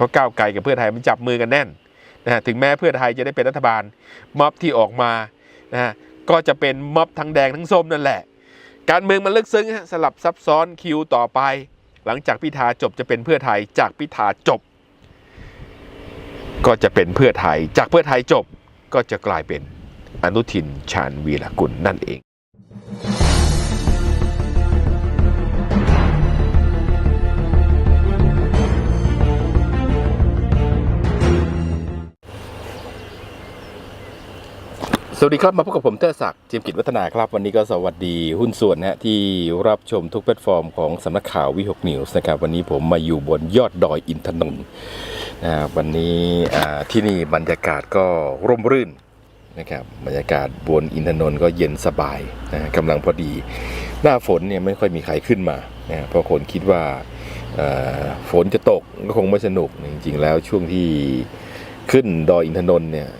เพราะก้าวไกลกับเพื่อไทยมันจับมือกันแน่นนะฮะถึงแม้เพื่อไทยจะได้เป็นรัฐบาลม็อบที่ออกมานะฮะก็จะเป็นม็อบทั้งแดงทั้งส้มนั่นแหละ การเมืองมันลึกซึ้งสลับซับซ้อนคิวต่อไป หลังจากพิธาจบจะเป็นเพื่อไทยจากพิธาจบ ก็จะเป็นเพื่อไทยจากเพื่อไทยจบก็จะกลายเป็นอนุทินชาญวีรกุลนั่นเอง สวัสดีครับ มาพบกับผมเตอร์ศักดิ์จียมกิจวัฒนาครับ วันนี้ก็สวัสดีหุ้นส่วนนะฮะที่รับชมทุกแพลตฟอร์มของสำนักข่าววิหกนิวส์นะครับ วันนี้ผมมาอยู่บนยอดดอยอินทนนท์นะวันนี้ที่นี่บรรยากาศก็ร่มรื่นนะครับบรรยากาศบนอินทนนท์ก็เย็นสบายนะกำลังพอดี หน้าฝนเนี่ยไม่ค่อยมีใครขึ้นมานะเพราะคนคิดว่าฝนจะตกก็คงไม่สนุกจริงๆแล้วช่วงที่ขึ้นดอยอินทนนท์เนี่ย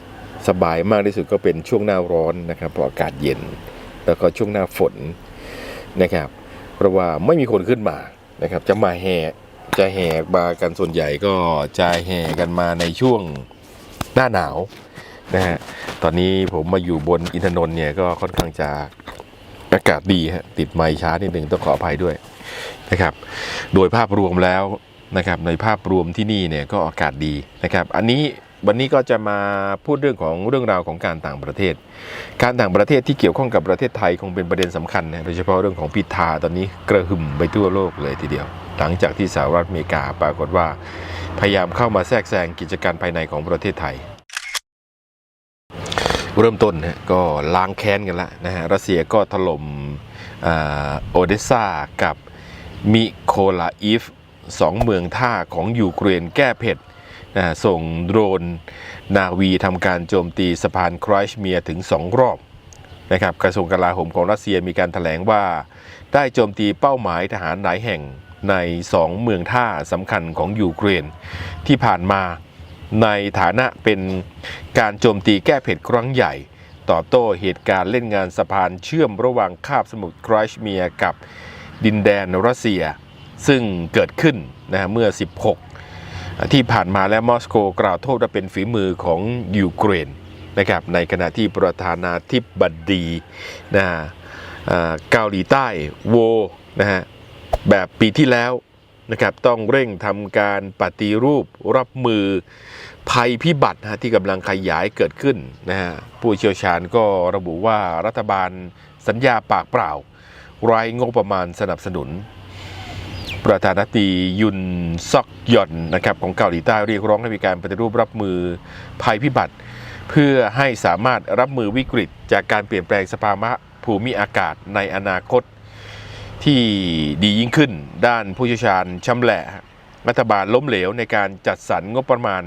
สบายมากที่สุดก็เป็นช่วงหน้าร้อนนะครับเพราะอากาศเย็น แล้วก็ช่วงหน้าฝนนะครับ เพราะว่าไม่มีคนขึ้นมานะครับ จะมาแห่จะแห่มากันส่วนใหญ่ก็จะแห่กันมาในช่วงหน้าหนาวนะฮะตอนนี้ผมมาอยู่บนอินทนนท์เนี่ยก็ค่อนข้างจะอากาศดีฮะติดไมค์ช้านิดหนึ่งต้องขออภัยด้วยนะครับ โดยภาพรวมแล้วนะครับในภาพรวมที่นี่เนี่ยก็อากาศดีนะครับ อันนี้ วันนี้ก็จะมาพูดเรื่องของเรื่องราวของการต่างประเทศ การต่างประเทศที่เกี่ยวข้องกับประเทศไทยคงเป็นประเด็นสำคัญนะโดยเฉพาะเรื่องของพิธาตอนนี้กระหึ่มไปทั่วโลกเลยทีเดียว หลังจากที่สหรัฐอเมริกาปรากฏว่า พยายามเข้ามาแทรกแซงกิจการภายในของประเทศไทย เริ่มต้นนะก็ล้างแค้นกันละนะฮะรัสเซียก็ถล่มอ่าโอเดสซากับมิโคลาอีฟสองเมืองท่าของยูเครนแก้เผ็ด ส่งโดรนนาวีทำการโจมตีสะพานครชเมียถึง 2 รอบนะครับกระทรวงกลาโหมของรัสเซียมีการถแถลงว่าได้โจมตีเป้าหมายทหารหลายแห่งใน 2 เมืองท่าสำคัญของยูเครน ที่ผ่านมาในฐานะเป็นการโจมตีแก้เผ็ดครั้งใหญ่ ตอบโต้เหตุการณ์เล่นงานสะพานเชื่อมระหว่างคาบสมุทรครชเมียกับดินแดนรัสเซีย ซึ่งเกิดขึ้นนะเมื่อ 16 ที่ผ่านมาและมอสโกกล่าวโทษว่าเป็นฝีมือของยูเครนนะครับในขณะที่ประธานาธิบดีนะฮะอ่าเกาหลีใต้โวนะฮะแบบปีที่แล้วนะครับต้องเร่งทำการปฏิรูปรับมือภัยพิบัตินะฮะที่กำลังขยายเกิดขึ้นนะฮะผู้เชี่ยวชาญก็ระบุว่ารัฐบาลสัญญาปากเปล่าไร้งบประมาณสนับสนุน ประธานาธิบดียุนซอกยอนนะครับของเกาหลีใต้เรียกร้องให้มีการปฏิรูปรับมือภัยพิบัติ เพื่อให้สามารถรับมือวิกฤต จากการเปลี่ยนแปลงสภาวะภูมิอากาศในอนาคต ที่ดียิ่งขึ้น ด้านผู้เชี่ยวชาญชำแหละรัฐบาลล้มเหลวในการจัดสรรงบประมาณ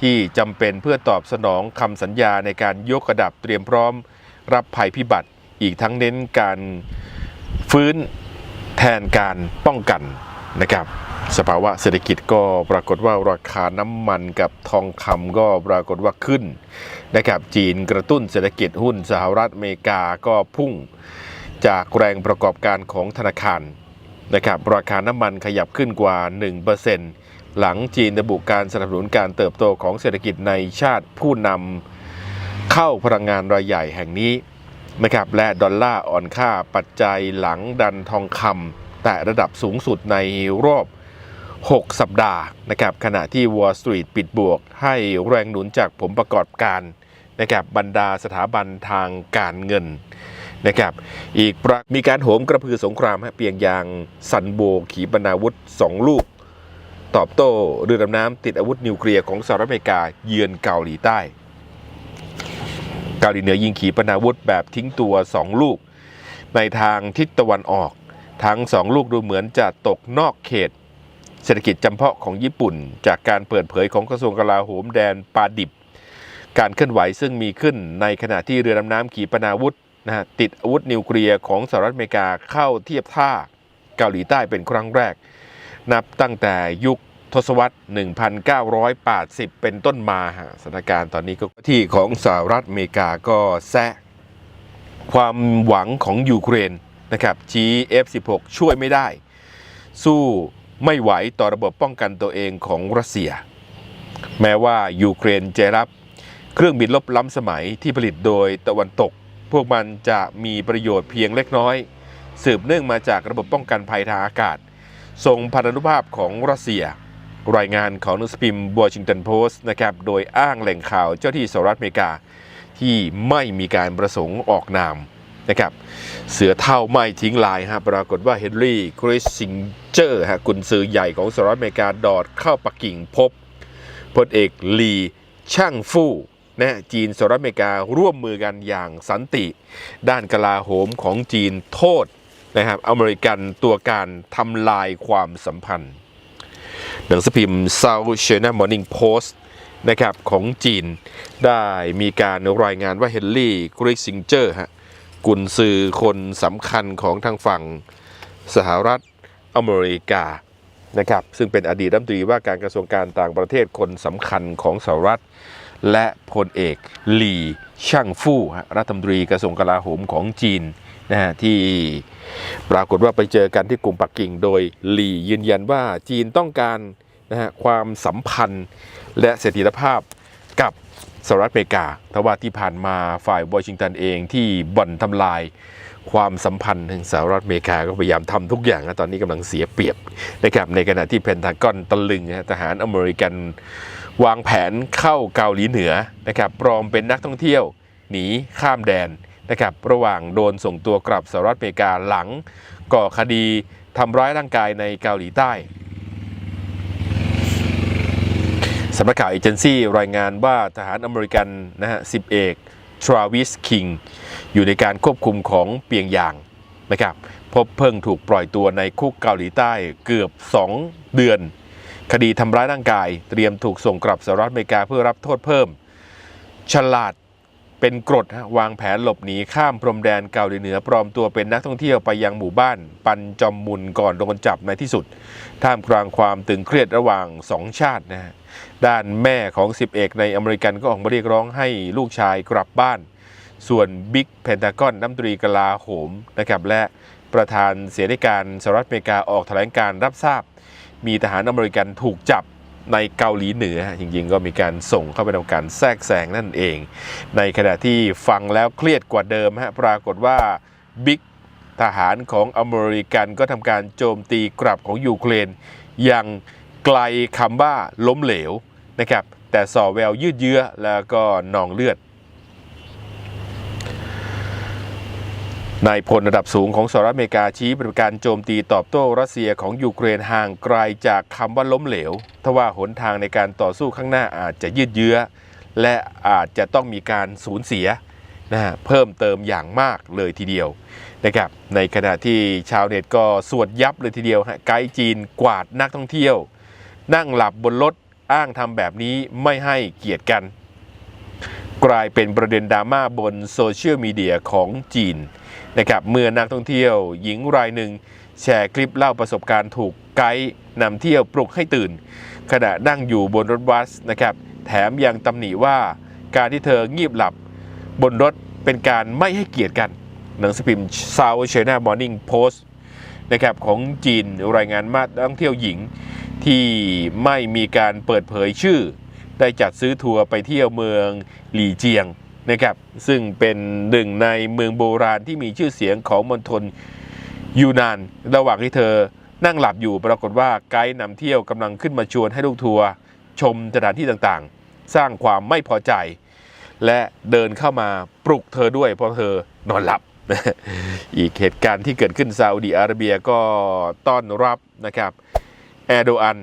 ที่จำเป็นเพื่อตอบสนองคำสัญญาในการยกระดับเตรียมพร้อม รับภัยพิบัติ อีกทั้งเน้นการฟื้น แทนการป้องกันนะครับสภาวะเศรษฐกิจก็ปรากฏว่าราคาน้ำมันกับทองคำก็ปรากฏว่าขึ้นนะครับจีนกระตุ้นเศรษฐกิจหุ้นสหรัฐอเมริกาก็พุ่งจากแรงประกอบการของธนาคารนะครับราคาน้ำมันขยับขึ้นกว่า 1%หลังจีนระบุการสนับสนุนการเติบโตของเศรษฐกิจในชาติผู้นำเข้าพลังงานรายใหญ่แห่งนี้ นะครับและดอลลาร์อ่อนค่าปัจจัยหลังดันทองคำแต่ระดับสูงสุดในรอบ 6 สัปดาห์นะครับขณะที่ Wall Street ปิดบวก ให้แรงหนุนจากผลประกอบการนะครับบรรดาสถาบันทางการเงินนะครับอีกประมีการโหมกระพือสงครามฮะเปียงยางซันโบขีปนาวุธ 2 ลูก ตอบโต้เรือดำน้ำติดอาวุธนิวเคลียร์ของสหรัฐอเมริกาเยือนเกาหลีใต้ เกาหลีเหนือยิงขีปนาวุธแบบทิ้งตัว 2 ลูก ในทางทิศตะวันออก ทั้ง 2 ลูกดูเหมือนจะตกนอกเขต เศรษฐกิจจำเพาะของญี่ปุ่น จากการเปิดเผยของกระทรวงกลาโหมแดนปาดิบ การเคลื่อนไหวซึ่งมีขึ้นในขณะที่เรือดำน้ำขีปนาวุธนะฮะติดอาวุธนิวเคลียร์ของสหรัฐอเมริกาเข้าเทียบท่าเกาหลีใต้เป็นครั้งแรก นับตั้งแต่ยุค ทศวรรษ 1980 เป็นต้นมาฮะสถานการณ์ตอนนี้ก็ที่ของสหรัฐอเมริกาก็แซะความหวังของยูเครนนะครับชี้ F16 ช่วยไม่ได้ สู้ไม่ไหวต่อระบบป้องกันตัวเองของรัสเซีย แม้ว่ายูเครนจะรับเครื่องบินลบล้ำสมัยที่ผลิตโดยตะวันตก พวกมันจะมีประโยชน์เพียงเล็กน้อย สืบเนื่องมาจากระบบป้องกันภัยทางอากาศ ทรงพันธานุภาพของรัสเซีย รายงานของหนังสือพิมพ์วอชิงตันโพสต์นะครับ โดยอ้างแหล่งข่าวเจ้าที่สหรัฐอเมริกา ที่ไม่มีการประสงค์ออกนามนะครับ เสือเท่าไม่ทิ้งลายฮะปรากฏว่าเฮนรี่คริสซิงเจอร์ฮะกุนซือใหญ่ของสหรัฐอเมริกาดอดเข้าปักกิ่งพบพลเอกลีช่างฟู่นะจีนสหรัฐอเมริการ่วมมือกันอย่างสันติ ด้านกลาโหมของจีนโทษนะครับอเมริกันตัวการทำลายความสัมพันธ์ หนังสือพิมพ์ South China Morning Post นะครับของจีนได้มีการรายงานว่าเฮนรี่กริกซิงเจอร์ฮะกุนซือคนสำคัญของทางฝั่งสหรัฐอเมริกานะครับซึ่งเป็นอดีตรัฐมนตรีว่าการกระทรวงการต่างประเทศคนสำคัญของสหรัฐ และพลเอกหลี่ช่างฟู่ฮะรัฐมนตรีกระทรวงกลาโหมของจีน นะฮะที่ปรากฏว่าไปเจอกันที่กรุงปักกิ่งโดยหลี่ยืนยันว่าจีนต้องการนะฮะความสัมพันธ์และเสถียรภาพกับสหรัฐอเมริกาทว่าที่ผ่านมาฝ่ายวอชิงตันเองที่บ่อนทำลายความสัมพันธ์ทางสหรัฐอเมริกาก็พยายามทำทุกอย่างนะตอนนี้กำลังเสียเปรียบนะครับในขณะที่เพนทากอนตะลึงทหารอเมริกันวางแผนเข้าเกาหลีเหนือนะครับปลอมเป็นนักท่องเที่ยว หนีข้ามแดน นะครับระหว่างโดนส่งตัวกลับสหรัฐอเมริกาหลัง ก่อคดีทำร้ายร่างกายในเกาหลีใต้สำนักข่าวเอเจนซี่รายงานว่าทหารอเมริกันนะฮะสิบเอกทราวิสคิงอยู่ในการควบคุมของเปียงยางนะครับพบเพิ่งถูกปล่อยตัวในคุกเกาหลีใต้เกือบ 2 เดือน คดีทำร้ายร่างกาย เตรียมถูกส่งกลับสหรัฐอเมริกาเพื่อรับโทษเพิ่ม ฉลาด เป็นกรดวางแผนหลบหนีข้ามพรมแดนเกาหลีเหนือปลอมตัวเป็นนักท่องเที่ยวไปยังหมู่บ้าน ปันจอมมุนก่อนโดนจับในที่สุด ท่ามกลางความตึงเครียดระหว่างสองชาตินะฮะด้านแม่ของสิบเอกในอเมริกันก็ออกมาเรียกร้องให้ลูกชายกลับบ้าน ส่วนบิ๊กเพนทากอนน้ำตรีกลาโหมนะครับและประธานเสียดิการสหรัฐอเมริกาออกแถลงการรับทราบ มีทหารอเมริกันถูกจับ ในเกาหลีเหนือ จริงๆ ก็มีการส่งเข้าไปทำการแทรกแซงนั่นเอง ในขณะที่ฟังแล้วเครียดกว่าเดิมฮะปรากฏว่าบิ๊กทหารของอเมริกันก็ทำการโจมตีกลับของยูเครนอย่างไกลคำว่าล้มเหลวนะครับแต่ส่อแววยืดเยื้อแล้วก็นองเลือด นายพลระดับสูงของสหรัฐอเมริกาชี้ปฏิบัติการโจมตีตอบโต้รัสเซียของยูเครนห่างไกลจากคำว่าล้มเหลวทว่าหนทางในการต่อสู้ข้างหน้าอาจจะยืดเยื้อ และอาจจะต้องมีการสูญเสียนะฮะเพิ่มเติมอย่างมากเลยทีเดียวนะครับในขณะที่ชาวเน็ตก็สวดยับเลยทีเดียวฮะไกด์จีนกวาดนักท่องเที่ยว นั่งหลับบนรถอ้างทำแบบนี้ไม่ให้เกียรติกัน กลายเป็นประเด็นดราม่าบนโซเชียลมีเดียของจีน นะครับเมื่อนักท่องเที่ยวหญิงรายหนึ่งแชร์คลิปเล่าประสบการณ์ถูกไกด์นำเที่ยวปลุกให้ตื่น ขณะนั่งอยู่บนรถบัสนะครับแถมยังตำหนิว่าการที่เธองีบหลับบนรถเป็นการไม่ให้เกียรติกัน หนังสือพิมพ์ South China Morning Post นะครับของจีนรายงานมานักท่องเที่ยวหญิง ที่ไม่มีการเปิดเผยชื่อ ได้จัดซื้อทัวร์ไปเที่ยวเมืองหลี่เจียง นะครับซึ่งเป็นหนึ่งในเมืองโบราณที่มีชื่อเสียงของมณฑลยูนาน ระหว่างที่เธอนั่งหลับอยู่ปรากฏว่าไกด์นำเที่ยวกำลังขึ้นมาชวนให้ลูกทัวร์ชมสถานที่ต่างๆ สร้างความไม่พอใจ และเดินเข้ามาปลุกเธอด้วยเพราะเธอนอนหลับ อีกเหตุการณ์ที่เกิดขึ้นซาอุดีอาระเบียก็ต้อนรับนะครับแอโดอัน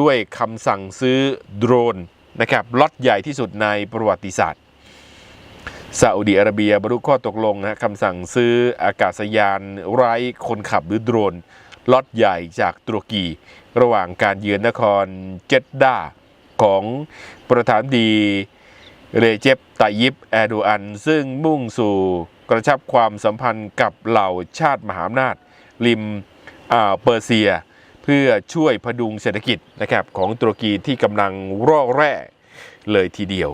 ด้วยคำสั่งซื้อโดรนนะครับล็อตใหญ่ที่สุดในประวัติศาสตร์ ซาอุดีอาระเบียบรรลุข้อตกลงนะคำสั่งซื้ออากาศยานไร้คนขับหรือโดรนล็อตใหญ่จากตุรกี ระหว่างการเยือนนครเจดดาของประธานดีเรเจปไตยิปแอร์โดอัน ซึ่งมุ่งสู่กระชับความสัมพันธ์กับเหล่าชาติมหาอำนาจ ริมอ่าวเปอร์เซีย เพื่อช่วยพดุงเศรษฐกิจนะครับของตุรกีที่กำลังร่อแร่ เลยทีเดียว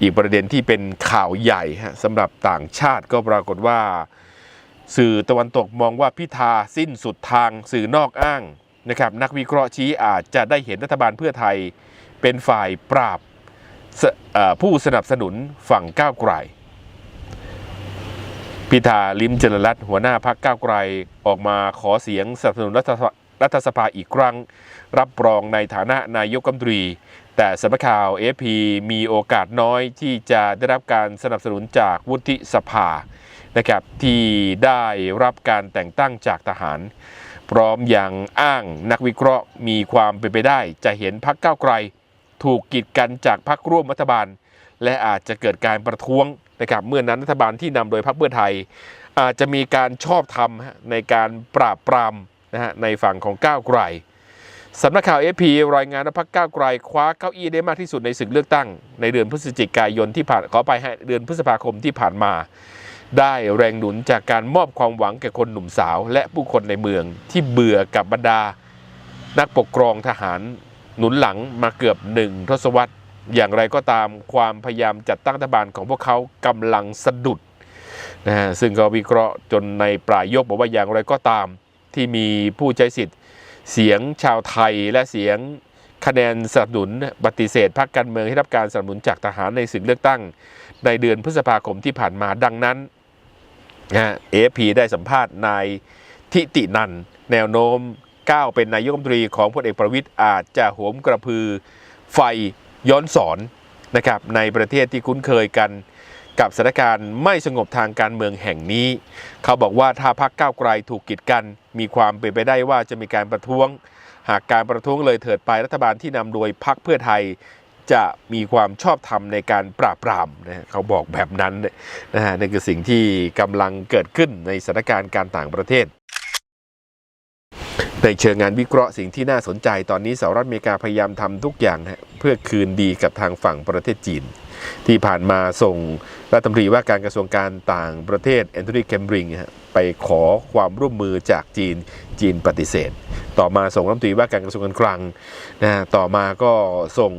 อีกประเด็นที่เป็นข่าวใหญ่สำหรับต่างชาติก็ปรากฏว่า สื่อตะวันตกมองว่าพิธาสิ้นสุดทางสื่อนอกอ้างนะครับนักวิเคราะห์ชี้อาจจะได้เห็นรัฐบาลเพื่อไทยเป็นฝ่ายปราบผู้สนับสนุนฝั่งก้าวไกลพิธาลิมเจริญรัตหัวหน้าพักก้าวไกลออกมาขอเสียงสนับสนุนรัฐสภารัฐสภาอีกครั้ง รับรองในฐานะนายกรัฐมนตรี แต่สำนักข่าว AFP มีโอกาสน้อยที่จะได้รับการสนับสนุนจากวุฒิสภานะครับที่ได้รับการแต่งตั้งจากทหาร พร้อมอย่างอ้างนักวิเคราะห์มีความเป็นไปได้ จะเห็นพักก้าวไกล ถูกกีดกันจากพักร่วมรัฐบาล และอาจจะเกิดการประท้วงนะครับเมื่อนั้นรัฐบาลที่นำโดยพรรคเพื่อไทย อาจจะมีการชอบธรรมในการปราบปรามนะฮะในฝั่งของก้าวไกล สำนักข่าวเอพีรายงานว่าพรรคก้าวไกลคว้าเก้าอี้ได้มากที่สุดในศึกเลือกตั้ง ในเดือนพฤศจิกายนที่ผ่านขอไปให้เดือนพฤษภาคมที่ผ่านมา ได้แรงหนุนจากการมอบความหวังแก่คนหนุ่มสาว และผู้คนในเมืองที่เบื่อกับบรรดา นักปกครองทหารหนุนหลังมาเกือบหนึ่งทศวรรษ อย่างไรก็ตามความพยายามจัดตั้งรัฐบาลของพวกเขากำลังสะดุดนะฮะซึ่งก็วิเคราะห์จนในปลายยกบอกว่าอย่างไรก็ตามที่มีผู้ใช้สิทธิ์ เสียงชาวไทยและเสียงคะแนนสนับสนุนปฏิเสธพรรคการเมืองที่รับการสนับสนุนจากทหารในศึกเลือกตั้ง ในเดือนพฤษภาคมที่ผ่านมาดังนั้นนะเอฟพีได้สัมภาษณ์นายทิตินัน แนวโน้มก้าวเป็นนายกรัฐมนตรีของพลเอกประวิตยอาจจะโหมกระพือไฟย้อนสอนนะครับในประเทศที่คุ้นเคยกัน กับสถานการณ์ไม่สงบทางการเมืองแห่งนี้ เขาบอกว่าถ้าพรรคก้าวไกลถูกกีดกัน มีความเป็นไปได้ว่าจะมีการประท้วง หากการประท้วงเลยเถิดไปรัฐบาลที่นำโดยพรรคเพื่อไทยจะมีความชอบธรรมในการปราบปรามนะเขาบอกแบบนั้นนะฮะนั่นคือสิ่งที่กำลังเกิดขึ้นในสถานการณ์การต่างประเทศ ในเชิงงานวิเคราะห์สิ่งที่น่าสนใจตอนนี้สหรัฐอเมริกาพยายามทำทุกอย่างเพื่อคืนดีกับทางฝั่งประเทศจีน ที่ผ่านมาส่งรัฐมนตรีว่าการกระทรวงการต่างประเทศแอนโทนีแคมบริงไปขอความร่วมมือจากจีนจีนปฏิเสธ ต่อมาส่งรัฐมนตรีว่าการกระทรวงการคลังนะต่อมาก็ส่ง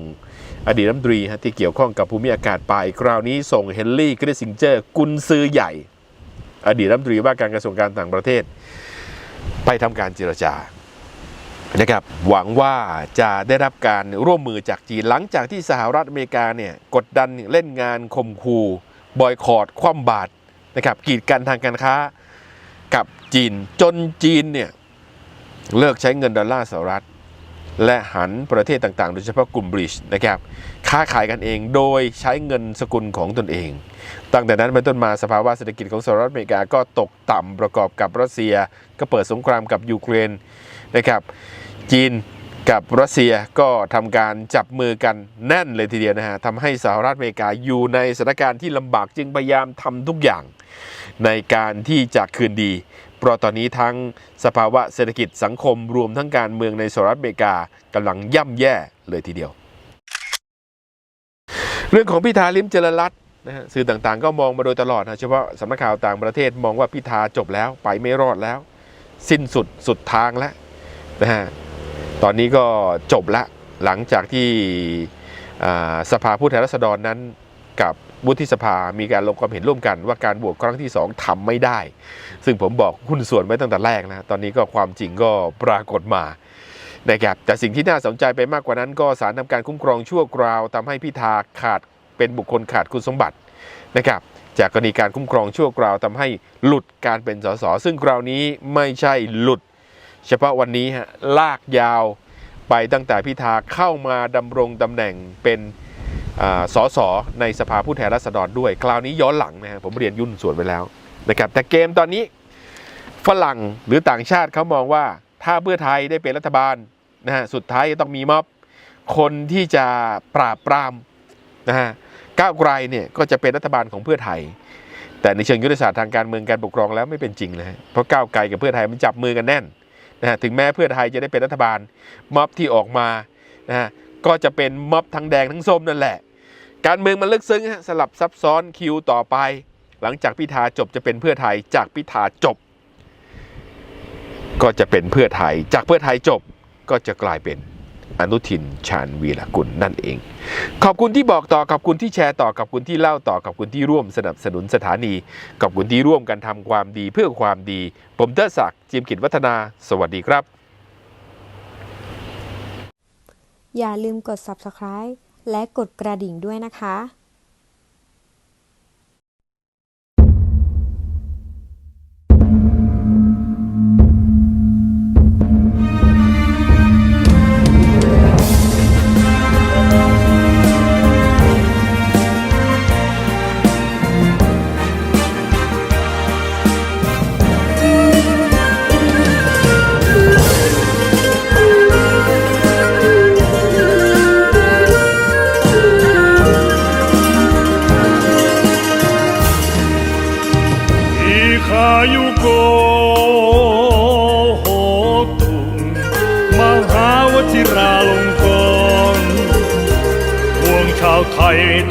อดีตรัฐมนตรีที่เกี่ยวข้องกับภูมิอากาศไปคราวนี้ส่งเฮนรี่คริสซิงเจอร์กุนซือใหญ่ อดีตรัฐมนตรีว่าการกระทรวงการต่างประเทศ ไปทำการเจรจา นะครับหวังว่าจะได้รับการร่วมมือจากจีนหลังจากที่สหรัฐอเมริกาเนี่ยกดดันเล่นงานข่มขู่บอยคอรดคว่ำบาตรนะครับกีดกันทางการค้ากับจีนจนจีนเนี่ยเลิกใช้เงินดอลลาร์สหรัฐ และหันประเทศต่างๆ โดยเฉพาะกลุ่มบริชนะครับค้าขายกันเองโดยใช้เงินสกุลของตนเอง ตั้งแต่นั้นเป็นต้นมาสภาวะเศรษฐกิจของสหรัฐอเมริกาก็ตกต่ำประกอบกับรัสเซีย ก็เปิดสงครามกับยูเครนนะครับ จีนกับรัสเซียก็ทำการจับมือกันแน่นเลยทีเดียวนะฮะทำให้สหรัฐอเมริกาอยู่ในสถานการณ์ที่ลำบากจึงพยายามทำทุกอย่างในการที่จะคืนดี เพราะตอนนี้ทั้งสภาวะเศรษฐกิจสังคมรวมทั้งการเมืองในสหรัฐอเมริกากำลังย่ำแย่เลยทีเดียว เรื่องของพิธาลิมเจริญรัตน์นะฮะสื่อต่างๆ ก็มองมาโดยตลอดนะเฉพาะสำนักข่าวต่างประเทศมองว่าพิธาจบแล้วไปไม่รอดแล้ว สิ้นสุดสุดทางแล้วนะฮะ ตอนนี้ก็จบละหลังจากที่สภาผู้แทนราษฎรนั้นกับวุฒิสภามีการลงความเห็นร่วมกันว่าการบวกครั้งที่สองทำไม่ได้ ซึ่งผมบอกหุ้นส่วนไว้ตั้งแต่แรกนะตอนนี้ก็ความจริงก็ปรากฏมานะครับแต่สิ่งที่น่าสนใจไปมากกว่านั้น ก็สารทำการคุ้มครองชั่วคราวทำให้พิธาขาดเป็นบุคคลขาดคุณสมบัตินะครับจากกรณีการคุ้มครองชั่วคราวทำให้หลุดการเป็นสสซึ่งคราวนี้ไม่ใช่หลุด เฉพาะวันนี้ฮะลากยาวไปตั้งแต่พิธาเข้ามาดำรงตำแหน่งเป็นอ่าสสในสภาผู้แทนราษฎรด้วย คราวนี้ย้อนหลังนะฮะผมเรียนยุ่นส่วนไปแล้วนะครับแต่เกมตอนนี้ฝรั่งหรือต่างชาติเขามองว่าถ้าเพื่อไทยได้เป็นรัฐบาลนะฮะสุดท้ายจะต้องมีม็อบคนที่จะปราบปรามนะฮะก้าวไกลเนี่ยก็จะเป็นรัฐบาลของเพื่อไทย แต่ในเชิงยุทธศาสตร์ทางการเมืองการปกครองแล้วไม่เป็นจริงเลยฮะเพราะก้าวไกลกับเพื่อไทยมันจับมือกันแน่น นะถึงแม้เพื่อไทยจะได้เป็นรัฐบาลม็อบที่ออกมานะก็จะเป็นม็อบทั้งแดงทั้งส้มนั่นแหละ การเมืองมันลึกซึ้งสลับซับซ้อนคิวต่อไป หลังจากพิธาจบจะเป็นเพื่อไทยจากพิธาจบ ก็จะเป็นเพื่อไทยจากเพื่อไทยจบก็จะกลายเป็น อนุทินชาญวีรกุลนั่นเอง ขอบคุณที่บอกต่อขอบคุณที่แชร์ต่อขอบคุณที่เล่าต่อขอบคุณที่ร่วมสนับสนุนสถานีขอบคุณที่ร่วมกันทำความดีเพื่อความดี ผมเตอร์ศักดิ์จิมกิจวัฒนา สวัสดีครับ อย่าลืมกด subscribe และกดกระดิ่งด้วยนะคะ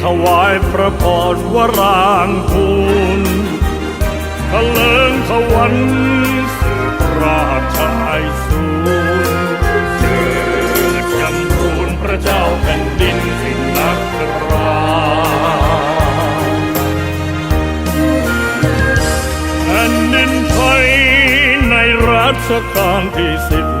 ถวายพระพรวรางคูณทะเลิงทวันสืบราชไอสูรเจิดยำรูนพระเจ้าแผ่นดินสินักราแผ่นดินไทยในรัชกาลที่สิบ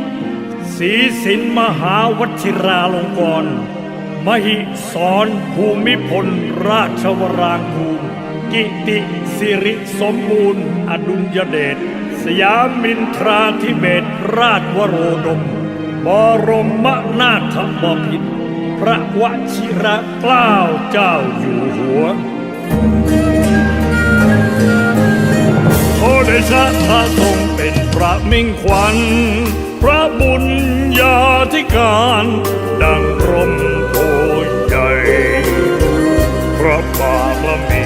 ศรีสินมหาวชิราลงกรณมหิสรภูมิพล ราชวรางคูลกิติสิริสมบูรณ์ อดุลยเดชสยามินทราธิเบศรราชวโรดม บรมนาถบพิตรพระวชิระเกล้าเจ้าอยู่หัวโอเดชะพระทรงเป็นพระมิ่งขวัญ พระบุญญาธิการ ดังร่มโพใหญ่ พระบารมี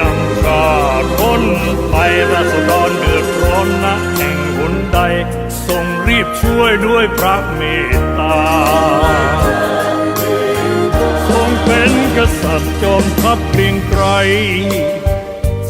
นำชาติพ้นไปราษฎรเดือดร้อนนะแห่งหนใด ทรงรีบช่วยด้วยพระเมตตา ทรงเป็นกษัตริย์จอมทัพเกรียงไกร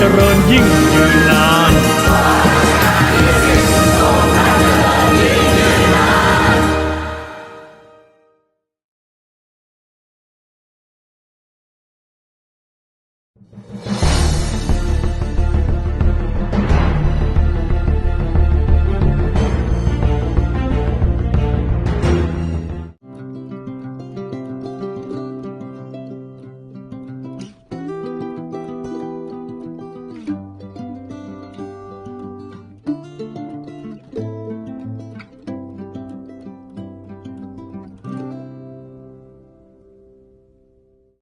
เจริญยิ่งยืนนาน